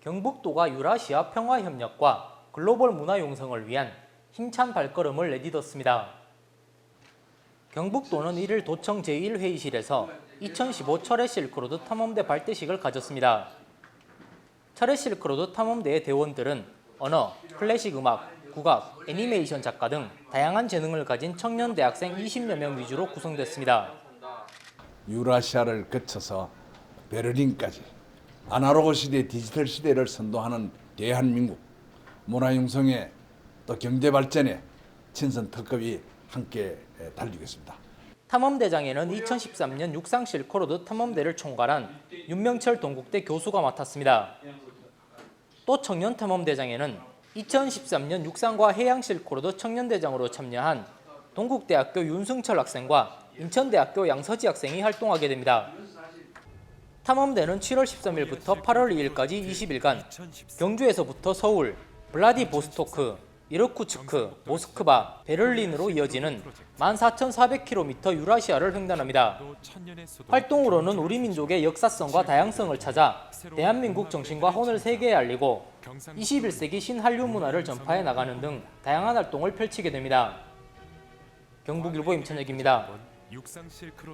경북도가 유라시아 평화협력과 글로벌 문화 용성을 위한 힘찬 발걸음을 내딛었습니다. 경북도는 1일 도청 제1회의실에서 2015 철의 실크로드 탐험대 발대식을 가졌습니다. 철의 실크로드 탐험대의 대원들은 언어, 클래식 음악, 국악, 애니메이션 작가 등 다양한 재능을 가진 청년 대학생 20여 명 위주로 구성됐습니다. 유라시아를 거쳐서 베를린까지 아날로그 시대 디지털 시대를 선도하는 대한민국 문화융성에 또 경제 발전에 친선 특급이 함께 달리고 있습니다. 탐험대장에는 2013년 육상 실크로드 탐험대를 총괄한 윤명철 동국대 교수가 맡았습니다. 또 청년 탐험대장에는 2013년 육상과 해양 실크로드 청년대장으로 참여한 동국대학교 윤승철 학생과 인천대학교 양서지 학생이 활동하게 됩니다. 탐험대는 7월 13일부터 8월 2일까지 20일간 경주에서부터 서울, 블라디보스토크, 이르쿠츠크, 모스크바, 베를린으로 이어지는 14,400km 유라시아를 횡단합니다. 활동으로는 우리 민족의 역사성과 다양성을 찾아 대한민국 정신과 혼을 세계에 알리고 21세기 신한류 문화를 전파해 나가는 등 다양한 활동을 펼치게 됩니다. 경북일보 실크로